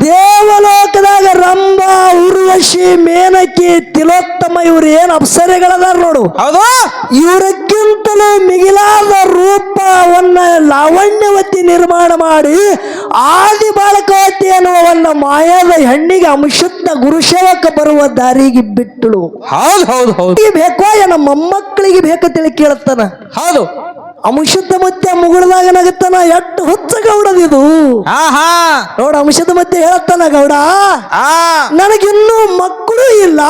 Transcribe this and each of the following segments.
ದೇವಲೋಕದಾಗ ರಂಭ ಉರ್ವಶಿ ಮೇನಕಿ ತಿಲೋತ್ತಮ ಇವ್ರು ಏನ್ ಅಪ್ಸರೆಗಳದಾರ ನೋಡು. ಹೌದು. ಇವರಕ್ಕಿಂತಲೂ ಮಿಗಿಲಾದ ರೂಪವನ್ನ ಲಾವಣ್ಯವತಿ ನಿರ್ಮಾಣ ಮಾಡಿ ಆದಿ ಬಾಲಕವತಿ ಅನ್ನುವವನ್ನ ಒಂದು ಮಾಯಾದ ಹೆಣ್ಣಿಗೆ ಅಂಶುದ್ಧ ಗುರುಶೇವಕ ಬರುವ ದಾರಿಗೆ ಬಿಟ್ಟಳು. ಹೌದು ಹೌದು ಹೌದು. ಬೇಕೋ ಏನ ಮೊಮ್ಮಕ್ಕಳಿಗೆ ಬೇಕಂತೇಳಿ ಕೇಳ್ತಾನ. ಹೌದು. ಅಂಶುದ್ಧ ಮತ್ತೆ ಮುಗುಳ್ದಾಗ ನಗತ್ತಾನ ಎಟ್ಟು ಹುಚ್ಚ ಗೌಡದಿದು ಆಹಾ ನೋಡ ಅಂಶದ ಮಧ್ಯ ಹೇಳ್ತಾನ ಗೌಡ? ಆ ನನಗಿನ್ನೂ ಮಕ್ಕಳು ಇಲ್ಲ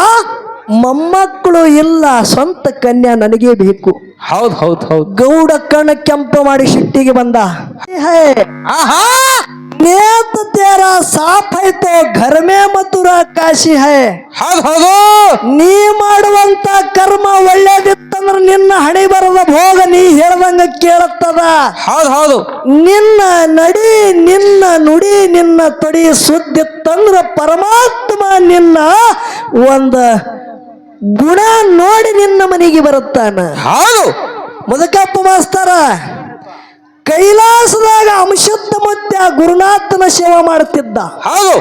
ಮೊಮ್ಮಕ್ಕಳು ಇಲ್ಲ ಸ್ವಂತ ಕನ್ಯಾ ನನಗೆ ಬೇಕು. ಹೌದ್ ಹೌದ್ ಹೌದ್. ಗೌಡ ಕಣ್ಣ ಕೆಂಪ ಮಾಡಿ ಶಿಟ್ಟಿಗೆ ಬಂದ. ಹೇ ಆಹಾ ನೇತ ತೇರ ಸಾಫ್ ಐತೋ ಘರ್ ಮೇ ಮಥುರ ಕಾಶಿ ಹೈ. ಹೌದು ಹೌದು. ನೀ ಮಾಡುವಂತ ಕರ್ಮ ಒಳ್ಳೇದಿತ್ತಂದ್ರ ನಿನ್ನ ಹಣೆ ಬರದ ಭೋಗ ನೀ ಹೇಳ್ದಂಗ ಕೇಳುತ್ತದ? ಹೌದು ಹೌದು. ನಿನ್ನ ನಡಿ ನಿನ್ನ ನುಡಿ ನಿನ್ನ ತೊಡಿ ಸುದ್ದಿತ್ತಂದ್ರ ಪರಮಾತ್ಮ ನಿನ್ನ ಒಂದ ಗುಣ ನೋಡಿ ನಿನ್ನ ಮನೆಗೆ ಬರುತ್ತಾನ. ಹೌದು. ಮುದಕಪ್ಪ ಮಾಸ್ತಾರ ಕೈಲಾಸದಾಗ ಅಂಶುದ್ಧ ಮತ್ತೆ ಗುರುನಾಥನ ಸೇವಾ ಮಾಡುತ್ತಿದ್ದ ಹೌದು.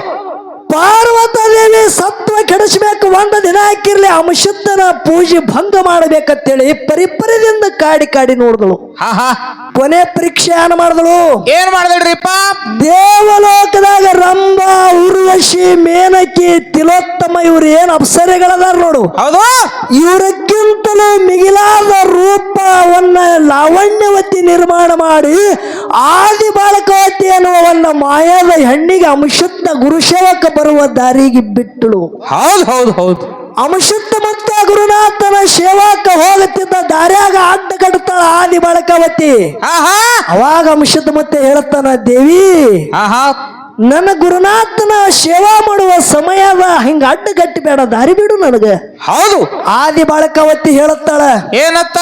ಪಾರ್ವತ ದೇವಿ ಸತ್ವ ಕೆಡಿಸ್ಬೇಕು ಒಂದು ದಿನ ಹಾಕಿರ್ಲಿ ಅಂಶುದ್ಧನ ಪೂಜೆ ಭಂಗ ಮಾಡಬೇಕಂತೇಳಿ ಪರಿಪರಿದಿಂದ ಕಾಡಿ ಕಾಡಿ ನೋಡಿದಳು. ಕೊನೆ ಪರೀಕ್ಷೆ ಏನ್ ಮಾಡಿದಳು? ಏನ್ ಮಾಡಿದ್ರಿಪ್ಪ ದೇವಲೋಕದಾಗ ರಂಭ ಉರ್ವಶಿ ಮೇನಕಿ ತಿಲೋತ್ತಮ ಇವ್ರು ಏನ್ ಅಪ್ಸರೆಗಳದಾರ ನೋಡು. ಹೌದು? ಇವರಕ್ಕಿಂತಲೂ ಮಿಗಿಲಾದ ರೂಪವನ್ನ ಲಾವಣ್ಯವತಿ ನಿರ್ಮಾಣ ಮಾಡಿ ಆದಿ ಬಾಲಕವತಿ ಅನ್ನುವ ಹೆಣ್ಣಿಗೆ ಅಂಶುದ್ಧ ಗುರುಸೇವಕ ಬರುವ ದಾರಿಗೆ ಬಿಟ್ಟಳು. ಹೌದು ಹೌದು ಹೌದು. ಅಮಶುದ್ಧ ಮತ್ತೆ ಗುರುನಾಥನ ಸೇವಾಕ ಹೋಗುತ್ತಿದ್ದ ದಾರ್ಯಾಗ ಅಡ್ಡ ಕಟ್ತಾಳ ಆದಿ ಬಳಕವತಿ. ಹಾ ಹಾ ಅವಾಗ ಅಮಶುದ್ಧ ಮತ್ತೆ ಹೇಳುತ್ತಾನ ದೇವಿ ಹಾ ಹಾ ನನ್ನ ಗುರುನಾಥನ ಸೇವಾ ಮಾಡುವ ಸಮಯದ ಹಿಂಗ ಅಡ್ಡ ಕಟ್ಟಿಬೇಡ ದಾರಿ ಬಿಡು ನನಗ. ಹೌದು. ಆದಿ ಬಾಳಕವತ್ತಿ ಹೇಳುತ್ತಾಳ ಏನತ್ತ?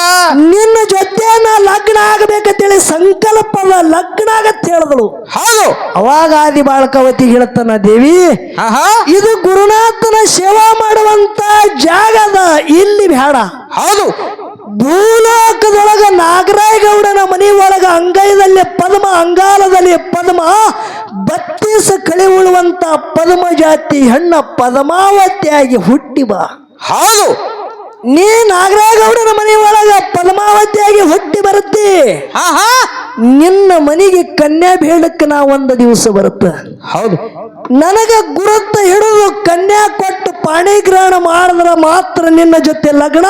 ನಿನ್ನ ಜೊತೆ ನಾ ಲಗ್ನ ಆಗಬೇಕಂತೇಳಿ ಸಂಕಲ್ಪವ ಲಗ್ನ ಆಗತ್ ಹೇಳಿದಳು. ಹೌದು. ಅವಾಗ ಆದಿ ಬಾಳಕವತಿ ಹೇಳುತ್ತಾನ ದೇವಿ ಇದು ಗುರುನಾಥನ ಸೇವಾ ಮಾಡುವಂತ ಜಾಗದ ಇಲ್ಲಿ ಬೇಡ. ಹೌದು. ಭೂಲೋಕದೊಳಗ ನಾಗರಾಯಗೌಡನ ಮನೆ ಒಳಗ ಅಂಗೈದಲ್ಲಿ ಪದ್ಮ, ಅಂಗಾಲದಲ್ಲಿ ಪದ್ಮ, ಬತ್ತೀಸ ಕಳೆ ಉಳುವಂತ ಪದ್ಮ ಜಾತಿ ಹೆಣ್ಣ ಪದ್ಮಾವತಿಯಾಗಿ ಹುಟ್ಟಿ ಬಾ. ಹೌದು ನೀ ನಾಗರಾಯಗೌಡನ ಮನೆ ಒಳಗ ಪದ್ಮಾವತಿಯಾಗಿ ಹುಟ್ಟಿ ಬರುತ್ತೆ. ನಿನ್ನ ಮನೆಗೆ ಕನ್ಯಾ ಬೇಡಕ್ಕೆ ನಾ ಒಂದು ದಿವಸ ಬರುತ್ತ. ಹೌದು. ನನಗ ಗುರುತ ಹಿಡಿದು ಕನ್ಯಾ ಕೊಟ್ಟು ಪಾಣಿಗ್ರಹಣ ಮಾಡಿದ್ರ ಮಾತ್ರ ನಿನ್ನ ಜೊತೆ ಲಗ್ನ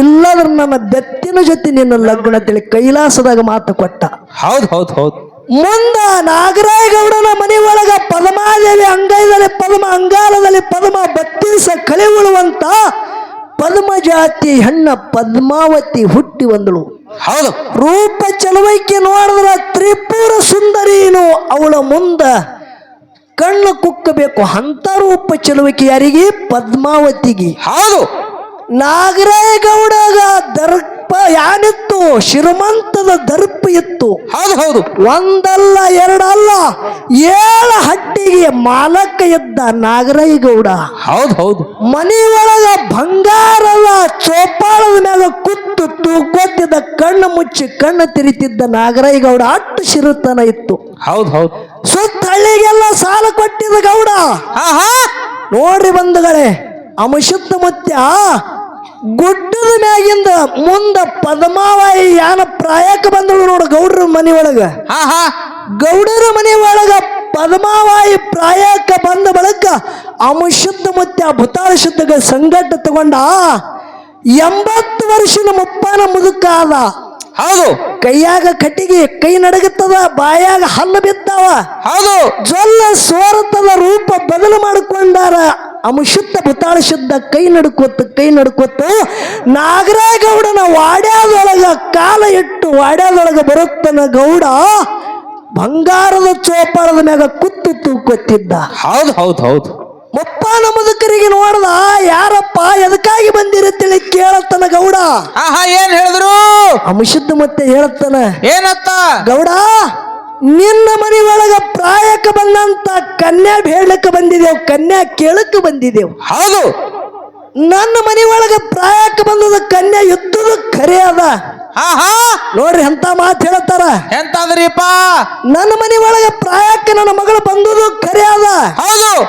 ಇಲ್ಲದ್ರ ನನ್ನ ಬೆತ್ತಿನ ಜೊತೆ ನಿನ್ನ ಲಗ್ನ ತಿಳಿ ಕೈಲಾಸದಾಗ ಮಾತು ಕೊಟ್ಟ. ಹೌದು ಹೌದು ಹೌದು. ಮುಂದ ನಾಗರಾಯಗೌಡನ ಮನೆ ಒಳಗ ಪದ್ಮಾದೇವಿ ಅಂಗೈದಲ್ಲಿ ಪದ್ಮ ಅಂಗಾಲದಲ್ಲಿ ಪದ್ಮ ಬತ್ತೀಸ ಕಳೆ ಉಳುವಂತ ಪದ್ಮ ಜಾತಿ ಹೆಣ್ಣ ಪದ್ಮಾವತಿ ಹುಟ್ಟಿ ಬಂದಳು. ಹೌದು. ರೂಪ ಚಲವೈಕೆ ನೋಡಿದ್ರ ತ್ರಿಪುರ ಸುಂದರಿನು ಅವಳ ಮುಂದ ಕಣ್ಣು ಕುಕ್ಕಬೇಕು. ಅಂತ ರೂಪ ಚಲುವಿಕೆ ಯಾರಿಗೆ? ಪದ್ಮಾವತಿಗೆ. ಹೌದು. ನಾಗರಾಯಗೌಡಗ ದರ್ಪ ಯಾನಿತ್ತು? ಶಿರಮಂತದ ದರ್ಪ ಇತ್ತು. ಹೌದು ಹೌದು. ಒಂದಲ್ಲ ಎರಡಲ್ಲ ಏಳ ಹಟ್ಟಿಗೆ ಮಾಲಕ ಇದ್ದ ನಾಗರೈಗೌಡ. ಹೌದು ಹೌದು. ಮನೆಯೊಳಗ ಒಳಗ ಬಂಗಾರದ ಚೋಪಾಳದ ಮೇಲೆ ಕುತ್ತು ತೂಕೊತ್ತಿದ್ದ ಕಣ್ಣು ಮುಚ್ಚಿ ಕಣ್ಣು ತಿರಿತಿದ್ದ ನಾಗರೈಗೌಡ ಅಟ್ಟು ಶಿರುತನ ಇತ್ತು. ಹೌದು ಹೌದು. ಸುತ್ತ ಹಳ್ಳಿಗೆಲ್ಲ ಸಾಲ ಕೊಟ್ಟಿದ್ದ ಗೌಡ. ನೋಡ್ರಿ ಬಂಧುಗಳೇ ಅಮಶುದ್ಧ ಮುತ್ಯ ಗುಡ್ಡದ ಮ್ಯಾಗಿಂದ ಮುಂದ ಪದ್ಮಾವಾಯಿ ಯಾನ ಪ್ರಾಯಕ್ಕೆ ಬಂದಳು ನೋಡು ಗೌಡ್ರ ಮನೆ ಒಳಗ. ಹಾ ಹಾ. ಗೌಡರ ಮನೆ ಒಳಗ ಪದ್ಮಾವಾಯಿ ಪ್ರಾಯಕ್ಕೆ ಬಂದ ಬಳಿಕ ಅಮಶುದ್ಧ ಮತ್ತು ಭೂತಾಳ ಶುದ್ಧಗ ಸಂಗಟ ತಗೊಂಡ ಎಂಬತ್ತು ವರ್ಷದ ಮುಪ್ಪಾನ ಮುದುಕ ಆದ. ಹೌದು. ಕೈಯಾಗ ಕಟ್ಟಿಗೆ ಕೈ ನಡಗುತ್ತದ ಬಾಯಾಗ ಹಲ್ಲು ಬಿದ್ದಾವ ಹೌದು. ಜೊಲ್ಲ ಸೋರತದ ರೂಪ ಬದಲು ಮಾಡಿಕೊಂಡಾರ. ಅಮಶುದ್ಧ ಭೂತಾಳ ಶುದ್ಧ ಕೈ ನಡ್ಕೋತ ಕೈ ನಡ್ಕೋತ ನಾಗರಾಗೌಡನ ವಾಡ್ಯಾದೊಳಗ ಕಾಲ ಇಟ್ಟು ವಾಡ್ಯಾದೊಳಗ ಬರುತ್ತನ ಗೌಡ ಬಂಗಾರದ ಚೋಪಾಳದ ಮ್ಯಾಗ ಕುತ್ತು ತೂಕೊತ್ತಿದ್ದ. ಹೌದು ಹೌದು ಹೌದು. ಮುಪ್ಪಾನ ಮುದುಕರಿಗೆ ನೋಡ್ದ ಯಾರಪ್ಪ ಎದಕ್ಕಾಗಿ ಬಂದಿರುತ್ತೇಳಿ ಕೇಳತ್ತನ ಗೌಡ. ಆಹಾ ಏನ್ ಹೇಳಿದ್ರು? ಅಮಶುದ್ಧ ಮತ್ತೆ ಹೇಳತ್ತನ ಏನತ್ತ? ಗೌಡ ನಿನ್ನ ಮನೆ ಒಳಗ ಪ್ರಾಯಕ್ಕೆ ಬಂದಂತ ಕನ್ಯಾ ಬೇಡಕ್ಕೆ ಬಂದಿದೆವು ಕನ್ಯಾ ಕೇಳಕ್ಕೆ ಬಂದಿದೆವು. ಹೌದು. ನನ್ನ ಮನೆ ಒಳಗ ಪ್ರಾಯಕ್ಕೆ ಬಂದದ ಕನ್ಯಾ ಯುದ್ಧದ ಖರೆ ಅದ. ನೋಡ್ರಿ ಎಂತ ಮಾತು ಹೇಳ್ತಾರ. ಎಂತಾದ್ರಿಪ್ಪ? ನನ್ನ ಮನೆ ಒಳಗ ಪ್ರಾಯಕ್ಕೆ ನನ್ನ ಮಗಳು ಬಂದುದು ಖರೆ ಅದ. ಹೌದು.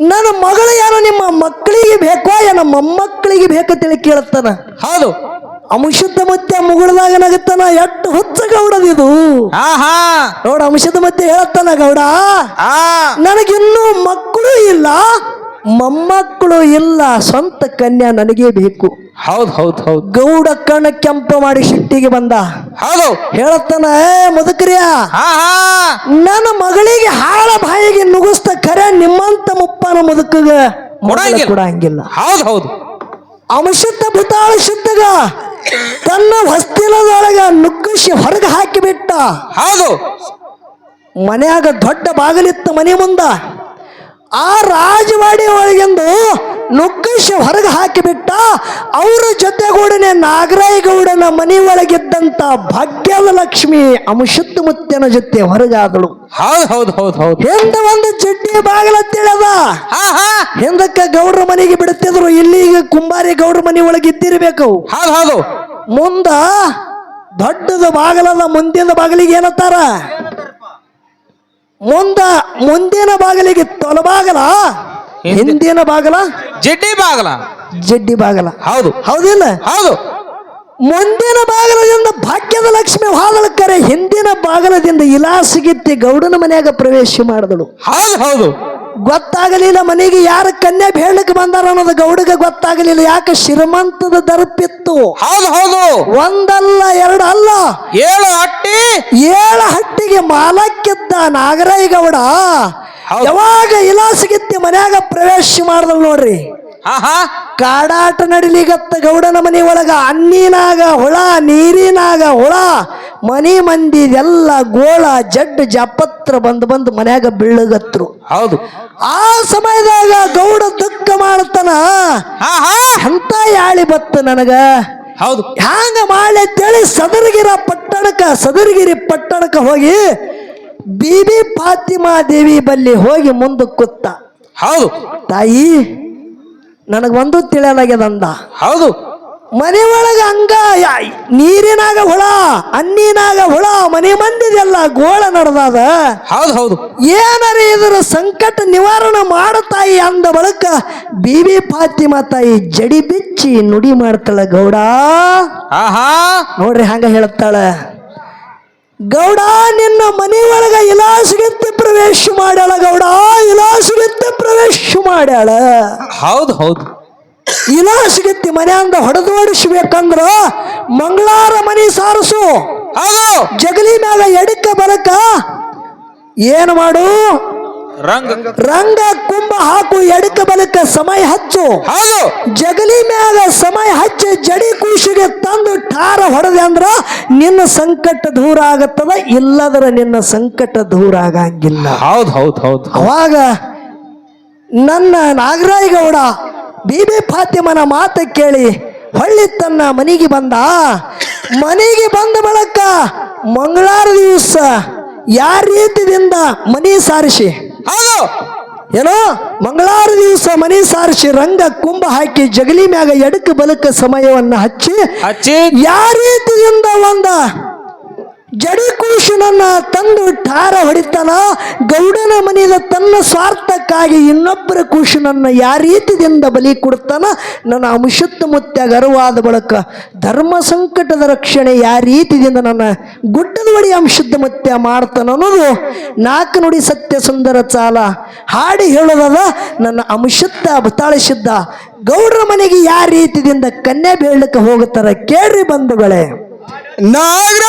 ನನ್ನ ಮಗಳು ಯಾರೋ ನಿಮ್ಮ ಮಕ್ಕಳಿಗೆ ಬೇಕೋ ಏನೋ ಮೊಮ್ಮಕ್ಕಳಿಗೆ ಬೇಕಂತೇಳಿ ಕೇಳುತ್ತಾನ ಹೌದು. ಅಂಶದ ಮತ್ತೆ ಮುಗುಳದಾಗ ನಗತ್ತನ? ಎಟ್ಟು ಹುಚ್ಚ ಗೌಡದಿದು ಇದು. ಹಾ ನೋಡ ಅಂಶದ ಮತ್ತೆ ಹೇಳತ್ತಾನ ಗೌಡ? ಆ. ನನಗಿನ್ನೂ ಮಕ್ಕಳು ಇಲ್ಲ. ಮೊಮ್ಮಕ್ಕಳು ಇಲ್ಲ. ಸ್ವಂತ ಕನ್ಯಾ ನನಗೇ ಬೇಕು. ಹೌದು ಹೌದು ಹೌದು. ಗೌಡ ಕಣ ಕೆಂಪ ಮಾಡಿ ಶಿಟ್ಟಿಗೆ ಬಂದ. ಹೌದು. ಹೇಳತ್ತಾನ ಏ ಮುದುಕರಿಯ ನನ್ನ ಮಗಳಿಗೆ ಹಾಳ ಬಾಯಿಗೆ ನುಗ್ಗಿಸ್ತ ಖರೆ ನಿಮ್ಮಂತ ಮುಪ್ಪನ ಮುದುಕಗ. ಕೊಡಂಗಿಲ್ಲ. ಹೌದು ಹೌದು. ಅಂಶದ ಭೂತಾಳ ಶುದ್ಧಗ ತನ್ನ ಹೊಸ್ತಿಲದೊಳಗ ನುಗ್ಗಿಸಿ ಹೊರಗೆ ಹಾಕಿಬಿಟ್ಟ. ಹೌದು. ಮನೆಯಾಗ ದೊಡ್ಡ ಬಾಗಿಲಿತ್ತ ಮನೆ ಮುಂದ. ಆ ರಾಜವಾಡಿ ಒಳಗೆಂದು ನುಗ್ಗಿಸಿ ಹೊರಗೆ ಹಾಕಿಬಿಟ್ಟ. ಅವರ ಜೊತೆಗೂಡನೆ ನಾಗರಾಯಗೌಡನ ಮನೆ ಒಳಗಿದ್ದಂತ ಭಾಗ್ಯದ ಲಕ್ಷ್ಮಿ ಅಮುಷತ್ತು ಮುತ್ತಿನ ಜೊತೆ ಹೊರಗಾದಳು. ಹೌದು ಹೌದು ಹೌದು ಹೌದು. ಎಂತ ಒಂದು ಚಡ್ಡಿ ಬಾಗಿಲ ತಿಳಿದ. ಹಿಂದಕ್ಕ ಗೌಡ್ರ ಮನೆಗೆ ಬಿಡುತ್ತಿದ್ರು ಇಲ್ಲಿಗೆ ಕುಂಬಾರಿ ಗೌಡ್ರ ಮನೆ ಒಳಗೆ ಇದ್ದಿರ್ಬೇಕು. ಹೌದು ಹೌದು ಮುಂದ ದೊಡ್ಡದ ಬಾಗಲದ ಮುಂದಿನ ಬಾಗಿಲಿಗೆ ಏನತ್ತಾರ? ಮುಂದ ಮುಂದಿನ ಬಾಗಿಲಿಗೆ ತೊಲಬಾಗಲ ಹಿಂದಿನ ಬಾಗಲ ಜಿಡ್ಡಿ ಬಾಗಲ. ಜಡ್ಡಿ ಬಾಗಲ. ಹೌದು. ಹೌದಿಲ್ಲ? ಹೌದು. ಮುಂದಿನ ಬಾಗಲದಿಂದ ಭಾಗ್ಯದ ಲಕ್ಷ್ಮಿ ಹಾದಳಕ್ಕರೆ ಹಿಂದಿನ ಬಾಗಲದಿಂದ ಇಲಾಸಿಗಿತ್ತಿ ಗೌಡನ ಮನೆಯಾಗ ಪ್ರವೇಶ ಮಾಡಿದಳು. ಹೌದು ಹೌದು. ಗೊತ್ತಾಗಲಿಲ್ಲ ಮನೆಗೆ ಯಾರ ಕನ್ಯಾ ಹೇಳಕ್ಕೆ ಬಂದಾರ ಅನ್ನೋದು ಗೌಡಗ ಗೊತ್ತಾಗಲಿಲ್ಲ. ಯಾಕೆ ಶ್ರೀಮಂತದ ದರ್ಪಿತ್ತು? ಹೌದು ಹೌದು. ಒಂದಲ್ಲ ಎರಡು ಅಲ್ಲ. ಏಳು ಹಟ್ಟಿ. ಏಳು ಹಟ್ಟಿಗೆ ಮಾಲಕ್ಕಿದ್ದ ನಾಗರಾಯ ಗೌಡ. ಯಾವಾಗ ಇಲಾಸಗಿತ್ತಿ ಮನ್ಯಾಗ ಪ್ರವೇಶ ಮಾಡ್ದಲ್ ನೋಡ್ರಿ. ಕಾಡಾಟ ನಡಿಲಿಗತ್ತ ಗೌಡನ ಮನೆ ಒಳಗ. ಅನ್ನಿನಾಗ ಹುಳ ನೀರಿನಾಗ ಹುಳ ಮನಿ ಮಂದಿ ಎಲ್ಲ ಗೋಳ ಜಡ್ ಜಪತ್ರ ಬಂದು ಬಂದು ಮನ್ಯಾಗ ಬೀಳಗತ್ರು. ಹೌದು. ಆ ಸಮಯದಾಗ ಗೌಡ ದುಃಖ ಮಾಡ್ತಾನ ಅಂತ ಯಾಳಿ ಬತ್ತ ನನಗ? ಹೌದು. ಹ್ಯಾಂಗ ಮಾಡಿ ಅಂತೇಳಿ ಸದರಗಿರ ಪಟ್ಟಣಕ್ಕ ಸದರಗಿರಿ ಪಟ್ಟಣಕ್ಕೆ ಹೋಗಿ ಬೀಬಿ ಫಾತಿಮಾ ದೇವಿ ಬಲ್ಲಿ ಹೋಗಿ ಮುಂದೆ ಕೂತ. ಹೌದು. ತಾಯಿ ನನಗೆ ಒಂದು ತಿಳಿಯಲಾಗ್ಯದಂದ ಹೌದು. ಮನೆ ಒಳಗ ಹಂಗ ನೀರಿನಾಗ ಹುಳ ಅನ್ನಿನಾಗ ಹುಳ ಮನೆ ಮಂದಿದೆಲ್ಲ ಗೋಳ ನಡೆದಾದ. ಹೌದು ಹೌದು. ಏನಾರ ಇದರ ಸಂಕಟ ನಿವಾರಣೆ ಮಾಡುತ್ತಾಯಿ ತಾಯಿ ಅಂದ ಬಳಕ ಬಿಬಿ ಫಾತಿಮಾ ತಾಯಿ ಜಡಿ ಬಿಚ್ಚಿ ನುಡಿ ಮಾಡ್ತಾಳ ಗೌಡ. ಆಹಾ. ನೋಡ್ರಿ ಹಂಗ ಹೇಳ್ತಾಳ. ಗೌಡ ನಿನ್ನ ಮನೆ ಒಳಗ ಇಲಾಸಗಿತ್ತಿ ಪ್ರವೇಶ ಮಾಡ್ಯಾಳ ಗೌಡ ಇಲಾಸಗಿತ್ತಿ ಪ್ರವೇಶ ಮಾಡ್ಯಾಳ. ಹೌದು ಹೌದು. ಇಲಾಸಗಿತ್ತಿ ಮನೆಯಿಂದ ಹೊಡೆದೋಡಿಸ್ಬೇಕಂದ್ರ ಮಂಗಳಾರ ಮನಿ ಸಾರಸು. ಹೌದು ಜಗಲಿ ಮ್ಯಾಗ ಎಡಕ್ಕ ಬರಕ ಏನು ಮಾಡು? ರಂಗ. ರಂಗ ಕುಂಭ ಹಾಕು ಎಡಕ ಬಲಕ ಸಮಯ ಹಚ್ಚು. ಹೌದು ಜಗಲಿ ಮ್ಯಾಗ ಸಮಯ ಹಚ್ಚಿ ಜಡಿ ಕೂಸಿಗೆ ತಂದು ಠಾರ ಹೊಡೆದೆ ಅಂದ್ರ ನಿನ್ನ ಸಂಕಟ ದೂರ ಆಗತ್ತದ ಇಲ್ಲದ್ರ ನಿನ್ನ ಸಂಕಟ ದೂರ ಆಗಂಗಿಲ್ಲ. ಹೌದು ಹೌದು ಹೌದು. ಅವಾಗ ನನ್ನ ನಾಗರಾಯ ಗೌಡ ಬೀಬಿ ಫಾತಿಮನ ಮಾತ ಕೇಳಿ ಹೊಳ್ಳಿ ತನ್ನ ಮನೆಗೆ ಬಂದ? ಮನೆಗೆ ಬಂದ ಬಳಕ ಮಂಗಳಾರ ದಿವಸ ಯಾರ ರೀತಿಯಿಂದ ಮನಿ ಸಾರಿಸಿ? ಹೌದು. ಏನೋ ಮಂಗಳಾರ ದಿವಸ ಮನಿ ಸಾರಿಸಿ ರಂಗ ಕುಂಭ ಹಾಕಿ ಜಗಲಿ ಮ್ಯಾಗ ಎಡಕ ಬಲಕ ಸಮಯವನ್ನ ಹಚ್ಚಿ ಹಚ್ಚಿ. ಯಾವ ರೀತಿಯಿಂದ ಒಂದ ಜಡಿ ಕೂಶನನ್ನ ತಂದು ಠಾರ ಹೊಡಿತಾನ, ಗೌಡನ ಮನೆಯ ತನ್ನ ಸ್ವಾರ್ಥಕ್ಕಾಗಿ ಇನ್ನೊಬ್ಬರ ಯಾವ ರೀತಿಯಿಂದ ಬಲಿ ಕೊಡ್ತಾನ, ನನ್ನ ಅಂಶುತ್ತ ಮುತ್ಯಾಗ ಗರವಾದ ಬಳಕ ಧರ್ಮ ಸಂಕಟದ ರಕ್ಷಣೆ ಯಾವ ರೀತಿಯಿಂದ ನನ್ನ ಗುಡ್ಡದ ಬಳಿ ಅಂಶುದ್ಧ ಮುತ್ಯ ಮಾಡ್ತಾನ ಅನ್ನೋದು ನಾಲ್ಕು ನುಡಿ ಸತ್ಯ ಸುಂದರ ಚಾಲ. ಹಾಡಿ ಹೇಳೋದದ, ನನ್ನ ಅಂಶುತ್ತ ಬತಾಳಿಸಿದ್ದ ಗೌಡರ ಮನೆಗೆ ಯಾವ ರೀತಿಯಿಂದ ಕನ್ಯಾ ಬೀಳಕ್ಕೆ ಹೋಗುತ್ತಾರ ಕೇಳ್ರಿ ಬಂಧುಗಳೇ. ನಾಗರ